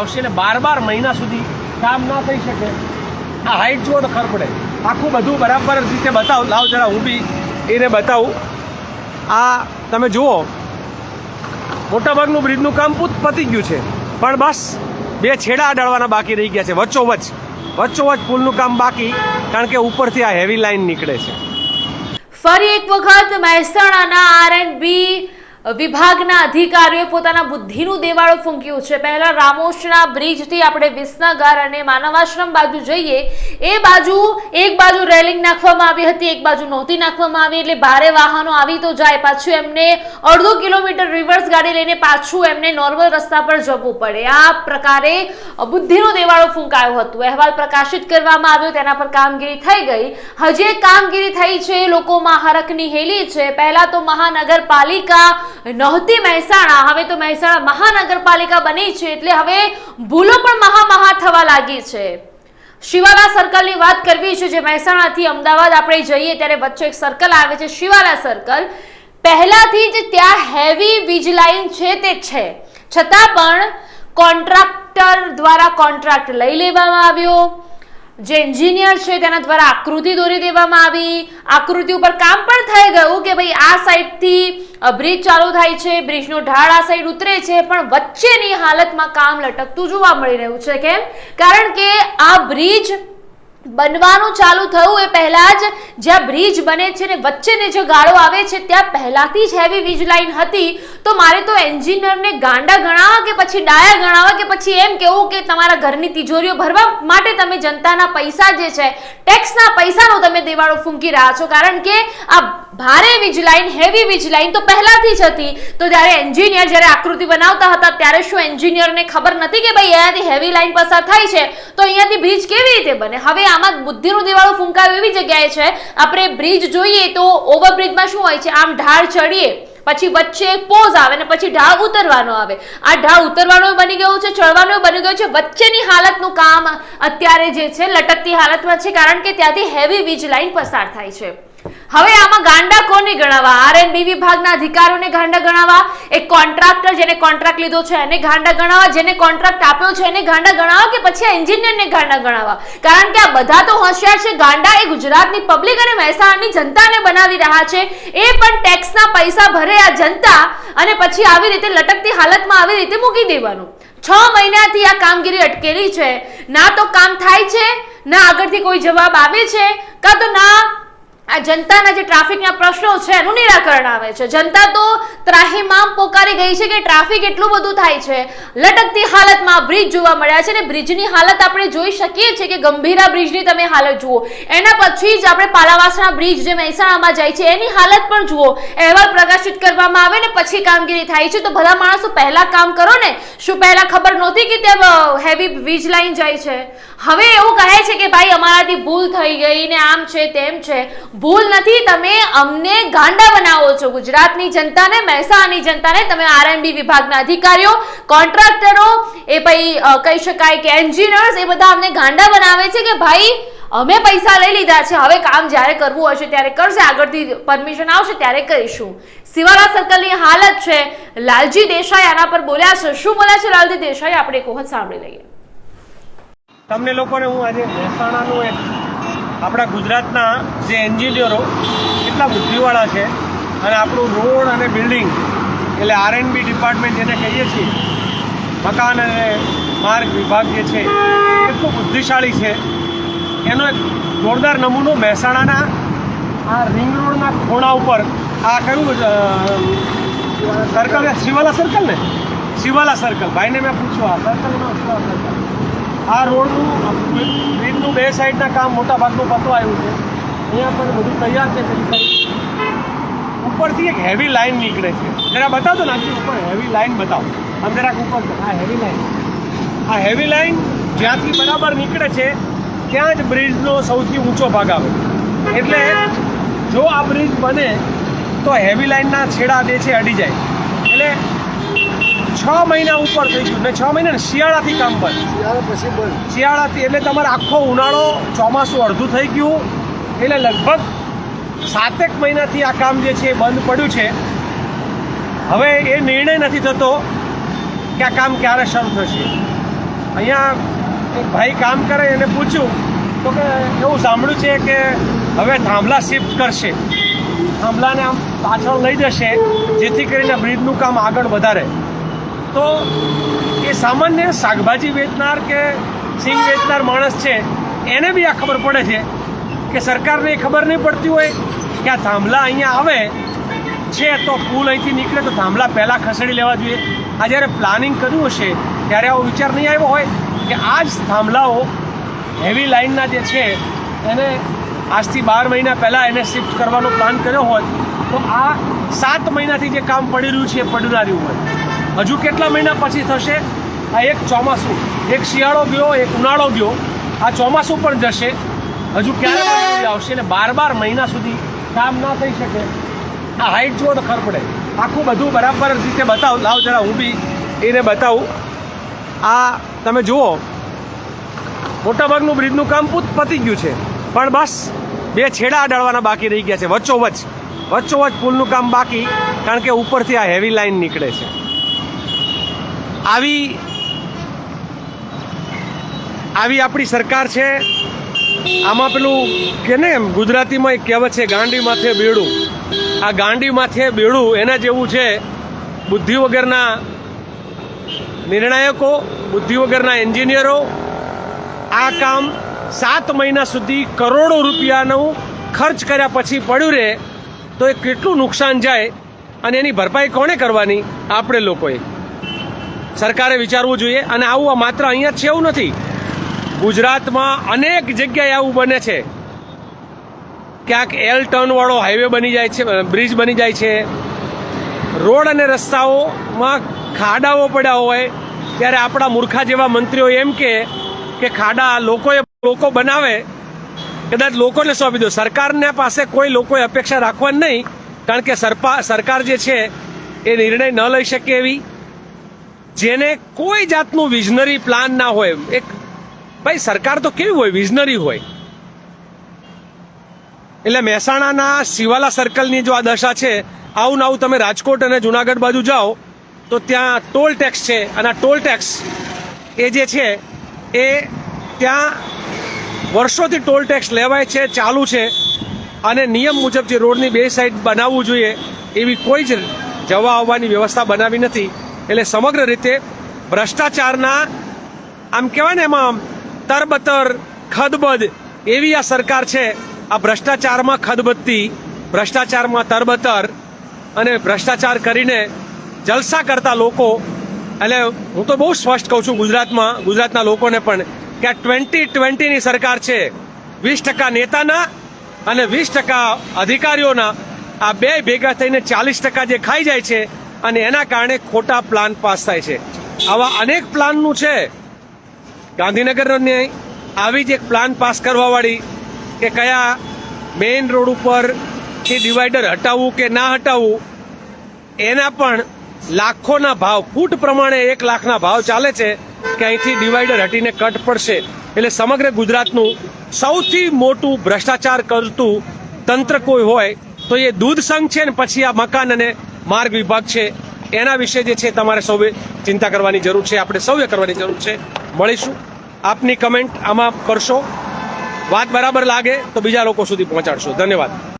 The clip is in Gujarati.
આવશે એટલે બાર બાર મહિના સુધી કામ ના થઈ શકે. આ હાઈટ જુઓ તો ખર પડે. આખું બધું બરાબર રીતે બતાવું. લાવ જરા હું બી એને બતાવું. આ તમે જુઓ. મોટાભાગનું બ્રિજનું કામ પૂત ગયું છે. પણ બસ, બે છેડા અડાડવાના બાકી રહી ગયા છે. વચ્ચોવચ્ચ. વચ્ચોવચ્ચ પુલનું કામ બાકી, કારણ કે ઉપરથી આ હેવી લાઈન નીકળે છે. ફરી એક વખત મહેસાણાના આર એન્ડ બી વિભાગના અધિકારીઓએ પોતાના બુદ્ધિનું દેવાળો ફૂંક્યું છે. પહેલા રામોશના બ્રિજથી આપણે વિસનગર અને માનવાશ્રમ બાજુ જઈએ. એ બાજુ એક બાજુ રેલિંગ નાખવામાં આવી હતી, એક બાજુ નહોતી નાખવામાં આવી એટલે ભારે વાહનો આવી તો જાય. પાછું એમને અડધો કિલોમીટર રિવર્સ ગાડી લઈને પાછું એમને નોર્મલ રસ્તા પર જવું પડે. આ પ્રકારે બુદ્ધિનો દેવાળો ફૂંકાયો હતો. અહેવાલ પ્રકાશિત કરવામાં આવ્યો, તેના પર કામગીરી થઈ ગઈ. હજી કામગીરી થઈ છે લોકોમાં હરકની હેલી છે. પહેલા તો મહાનગરપાલિકા નહોતી મહેસાણા. હવે તો મહેસાણા મહાનગરપાલિકા બની છે એટલે હવે ભૂલો પણ મહા મહા થવા લાગી છે. શિવાલા સર્કલની વાત કરવી છે જે મહેસાણાથી અમદાવાદ આપણે જઈએ ત્યારે વચ્ચે એક સર્કલ આવે છે, શિવાલા સર્કલ. પહેલાથી જ ત્યાં હેવી વીજ લાઇન છે તે છે. છતાં પણ કોન્ટ્રાક્ટર દ્વારા કોન્ટ્રાક્ટ લઈ લેવામાં આવ્યો. જે એન્જિનિયર છે તેના દ્વારા આકૃતિ દોરી દેવામાં આવી. આકૃતિ ઉપર કામ પણ થઈ ગયું કે ભાઈ આ સાઈડથી બ્રિજ ચાલુ થાય છે બ્રિજનો ઢાળ આ સાઈડ ઉતરે છે, પણ વચ્ચેની હાલતમાં કામ લટકતું જોવા મળી રહ્યું છે. કેમ? કારણ કે આ બ્રિજ બનવાનું ચાલુ થયું એ પહેલા જ જ્યાં બ્રિજ બને છે ને વચ્ચેને જે ગાળો આવે છે ત્યાં પહેલાથી જ હેવી વીજ લાઈન હતી. તો મારે તો એન્જિનિયરને ગાંડા ગણાવા કે પછી ડાયા ગણાવા કે પછી એમ કેવું કે તમારા ઘરની તિજોરીઓ ભરવા માટે તમે જનતાના પૈસા જે છે ટેક્સના પૈસાનો તમે દેવાળો ફૂંકી રહ્યા છો. કારણ કે આ ભારે વીજ લાઈન હેવી વીજ લાઈન તો પહેલાથી જ હતી. તો જ્યારે એન્જિનિયર જ્યારે આકૃતિ બનાવતા હતા, ત્યારે શું એન્જિનિયરને ખબર નથી કે ભાઈ અહીંયાથી હેવી લાઈન પસાર થાય છે? તો અહીંયાથી બ્રિજ કેવી રીતે બને? હવે આમાં બુદ્ધિનું દિવાળું ફૂંકાયું એવી જગ્યાએ છે. આપણે બ્રિજ જોઈએ તો ઓવરબ્રિજમાં શું હોય છે? આમ ઢાળ ચડીએ, પછી વચ્ચે એક પોઝ આવે ને પછી ઢાળ ઉતરવાનો આવે. આ ઢાળ ઉતરવાનો બની ગયો છે, ચડવાનો બની ગયો છે. વચ્ચેની હાલતનું કામ અત્યારે જે છે, લટકતી હાલતમાં છે, કારણ કે ત્યાંથી હેવી વીજ લાઈન પસાર થાય છે. હવે આમાં ગાંડા કોને ગણાવવા આર એન્ડ વિભાગના અધિકારીઓને ગાંડા ગણાવવા એક કોન્ટ્રાક્ટર જેને કોન્ટ્રાક્ટ લીધો છે, એને ગાંડા ગણાવવા જેને કોન્ટ્રાક્ટ આપ્યો છે, એને ગાંડા ગણાવવા કે પછી એન્જિનિયરને ગાંડા ગણાવવા કારણ કે આ બધા તો હોશિયાર છે. ગાંડા એ ગુજરાતની પબ્લિક અને મહેસાણાની જનતાને બનાવી રહ્યા છે. એ પણ ટેક્સના પૈસા ભરે આ જનતા અને પછી આવી રીતે લટકતી હાલતમાં આવી રીતે મૂકી દેવાનું. છ મહિનાથી આ કામગીરી અટકેલી છે. ના તો કામ થાય છે, ના આગળથી કોઈ જવાબ આવે છે, કાં તો ના આ જનતાના જે ટ્રાફિકના પ્રશ્નો છે એનું નિરાકરણ આવે છે. જનતા તો ત્રાહીમામ પોકારી ગઈ છે કે ટ્રાફિક એટલું બધું થાય છે. લટકતી હાલતમાં બ્રિજ જોવા મળ્યા છે અને બ્રિજની હાલત આપણે જોઈ શકીએ છીએ કે ગંભીરા બ્રિજની તમે હાલત જુઓ. એના પછી જ આપણે પાલાવાસના બ્રિજ જે મહેસાણામાં જાય છે, એની હાલત પણ જુઓ. અહેવાલ પ્રકાશિત કરવામાં આવે ને પછી કામગીરી થાય છે. તો ભલા માણસો પહેલા કામ કરો ને, શું પહેલા ખબર નહોતી કે ત્યાં હેવી વીજ લાઈન જાય છે? હવે એવું કહે છે કે ભાઈ, અમારાથી ભૂલ થઈ ગઈ ને આમ છે તેમ છે. ભૂલ નથી, તમે અમને ગાંડા બનાવો છો. ગુજરાતની જનતાને, મહેસાણાની જનતાને તમે આરએનબી વિભાગના અધિકારીઓ, કોન્ટ્રાક્ટરો, એ પછી કહી શકાય કે એન્જિનિયર્સ, એ બધા અમને ગાંડા બનાવે છે કે ભાઈ, અમે પૈસા લઈ લીધા છે, હવે કામ જ્યારે કરવું હશે ત્યારે કરશે, આગળથી પરમિશન આવશે ત્યારે કરીશું. સિવાલા સર્કલની હાલત છે. લાલજી દેસાઈ આના પર બોલ્યા છે. શું બોલ્યા છે લાલજી દેસાઈ? આપણે એક વખત સાંભળી લઈએ. તમને લોકોને હું આજે મહેસાણાનું એક આપણા ગુજરાતના જે એન્જિનિયરો કેટલા બુદ્ધિવાળા છે અને આપણું રોડ અને બિલ્ડિંગ એટલે આર એન્ડ બી ડિપાર્ટમેન્ટ જેને કહીએ છીએ, મકાન અને માર્ગ વિભાગ જે છે, કેટલું બુદ્ધિશાળી છે. એનો એક જોરદાર નમૂનો મહેસાણાના આ રિંગ રોડના ખૂણા ઉપર આ કયું સર્કલ શિવાલા સર્કલ ને? શિવાલા સર્કલ ભાઈને મેં પૂછ્યું, આ સર્કલમાં શિવાલા સર્કલ આ રોડનું બ્રિજનું બે સાઈડના કામ મોટા ભાગનું પતો આવ્યું છે. અહીંયા પણ બધું તૈયાર છે પેલી ઉપરથી એક હેવી લાઈન નીકળે છે. જરા બતાવજો ને આખી ઉપર હેવી લાઈન બતાવો. આમ જરાક ઉપર. આ હેવી લાઈન આ હેવી લાઈન જ્યાંથી બરાબર નીકળે છે ત્યાં જ બ્રિજનો સૌથી ઊંચો ભાગ આવે. એટલે જો આ બ્રિજ બને તો હેવી લાઈનના છેડા જે છે અડી જાય. એટલે છ મહિના ઉપર થઈ ગયું. ને છ મહિના ને શિયાળાથી કામ બંધ શિયાળાથી એટલે તમારે આખો ઉનાળો ચોમાસું અડધું થઈ ગયું. એટલે લગભગ સાતેક મહિનાથી આ કામ જે છે એ બંધ પડ્યું છે. હવે એ નિર્ણય નથી થતો કે આ કામ ક્યારે શરૂ થશે. અહીંયા એક ભાઈ કામ કરે એને પૂછ્યું તો કે એવું સાંભળ્યું છે કે હવે થાંભલા શિફ્ટ કરશે. થાંભલાને આમ પાછળ લઈ જશે જેથી કરીને બ્રિજનું કામ આગળ વધારે. તો એ સામાન્ય શાકભાજી વેચનાર કે સિંગ વેચનાર માણસ છે, એને બી આ ખબર પડે છે કે સરકારને ખબર નહીં પડતી હોય કે આ થાંભલા અહીંયા આવે છે તો પુલ અહીંથી નીકળે તો થાંભલા પહેલાં ખસેડી લેવા જોઈએ. આ જ્યારે પ્લાનિંગ કર્યું હશે, ત્યારે આવો વિચાર નહીં આવ્યો હોય કે આ જ થાંભલાઓ હેવી લાઇનના જે છે, એને આજથી બાર મહિના પહેલાં એને શિફ્ટ કરવાનો પ્લાન કર્યો હોય તો આ સાત મહિનાથી જે કામ પડી રહ્યું છે એ પડનાર્યું હોય. હજુ કેટલા મહિના પછી થશે? આ એક ચોમાસું એક શિયાળો ગયો એક ઉનાળો ગયો. આ ચોમાસું પણ જશે. હજુ ક્યારે આવશે એટલે બાર બાર મહિના સુધી કામ ના થઈ શકે? આ હાઈટ જુઓ તો ખબર પડે. આખું બધું બરાબર રીતે બતાવ. લાવ જરા હું બી એને બતાવું. આ તમે જુઓ. મોટાભાગનું બ્રિજનું કામ પૂત પતી ગયું છે. પણ બસ બે છેડા અડાડવાના બાકી રહી ગયા છે. વચ્ચોવચ વચ્ચોવચ પુલનું કામ બાકી કારણ કે ઉપરથી આ હેવી લાઈન નીકળે છે. આવી આવી આપણી સરકાર છે. આમાં પેલું કે ને ગુજરાતીમાં એક કહેવત છે, ગાંડી માથે બેડું. આ ગાંડી માથે બેડું એના જેવું છે. બુદ્ધિ વગરના નિર્ણાયકો, બુદ્ધિ વગરના એન્જિનિયરો, આ કામ સાત મહિના સુધી કરોડો રૂપિયાનું ખર્ચ કર્યા પછી પડ્યું રહે, તો એ કેટલું નુકસાન જાય અને એની ભરપાઈ કોણે કરવાની? આપણે લોકોએ. સરકારે વિચારવું જોઈએ અને આવું માત્ર અહીંયા છે એવું નથી. ગુજરાતમાં અનેક જગ્યાએ આવું બને છે. ક્યાંક એલ ટર્નવાળો હાઈવે બની જાય છે બ્રિજ બની જાય છે. રોડ અને રસ્તાઓમાં ખાડાઓ પડ્યા હોય, ત્યારે આપણા મૂર્ખા જેવા મંત્રીઓ એમ કે કે ખાડા લોકોએ લોકો બનાવે, કદાચ લોકોને સોંપી દો. સરકારને પાસે કોઈ લોકોએ અપેક્ષા રાખવાની નહીં, કારણ કે સરપા, સરકાર જે છે, એ નિર્ણય ન લઈ શકે એવી જેને કોઈ જાતનું વિઝનરી પ્લાન ના હોય. એક, ભાઈ, સરકાર તો કેવી હોય? વિઝનરી હોય. એટલે મહેસાણાના શિવાલા સર્કલની જો આ દશા છે, આવું ને આવું તમે રાજકોટ અને જુનાગઢ બાજુ જાઓ, તો ત્યાં ટોલ ટેક્સ છે અને ટોલ ટેક્સ એ જે છે, એ ત્યાં વર્ષોથી ટોલ ટેક્સ લેવાય છે, ચાલુ છે. અને નિયમ મુજબ જે રોડની બે સાઈડ બનાવવું જોઈએ, એવી કોઈ જ જવા આવવાની વ્યવસ્થા બનાવી નથી. એટલે સમગ્ર રીતે ભ્રષ્ટાચારના, આમ કહેવાય ને એમાં, તરબતર, ખદબદ એવી આ સરકાર છે, આ ભ્રષ્ટાચારમાં ખદબદતી, ભ્રષ્ટાચારમાં તરબતર અને ભ્રષ્ટાચાર કરીને જલસા કરતા લોકો, એટલે હું તો બહુ સ્પષ્ટ કહું છું ગુજરાતમાં, ગુજરાતના લોકોને પણ, કે આ ટ્વેન્ટી ટ્વેન્ટીની સરકાર છે, વીસ ટકા નેતાના અને વીસ ટકા અધિકારીઓના, આ બે ભેગા થઈને ચાલીસ ટકા જે ખાઈ જાય છે અને એના કારણે ખોટા પ્લાન પાસ થાય છે. આવા અનેક પ્લાનનું છે. ગાંધીનગરની આવી જ એક પ્લાન પાસ કરવાવાળી કે કયા મેઇન રોડ ઉપર એ ડિવાઈડર હટાવવું કે ના હટાવવું, એના પણ લાખોના ભાવ, ફૂટ પ્રમાણે એક લાખના ભાવ ચાલે છે કે અહીંથી ડિવાઈડર હટીને કટ પડશે. એટલે સમગ્ર ગુજરાતનું સૌથી મોટું ભ્રષ્ટાચાર કરતું તંત્ર કોઈ હોય તો એ દૂધ સંઘ છે ને પછી આ મકાન અને માર્ગ વિભાગ છે, એના વિશે જે છે તમારે સૌએ ચિંતા કરવાની જરૂર છે, આપણે સૌએ કરવાની જરૂર છે. મળીશું. આપની કમેન્ટ આમાં કરશો. વાત બરાબર લાગે તો બીજા લોકો સુધી પહોંચાડશો. ધન્યવાદ.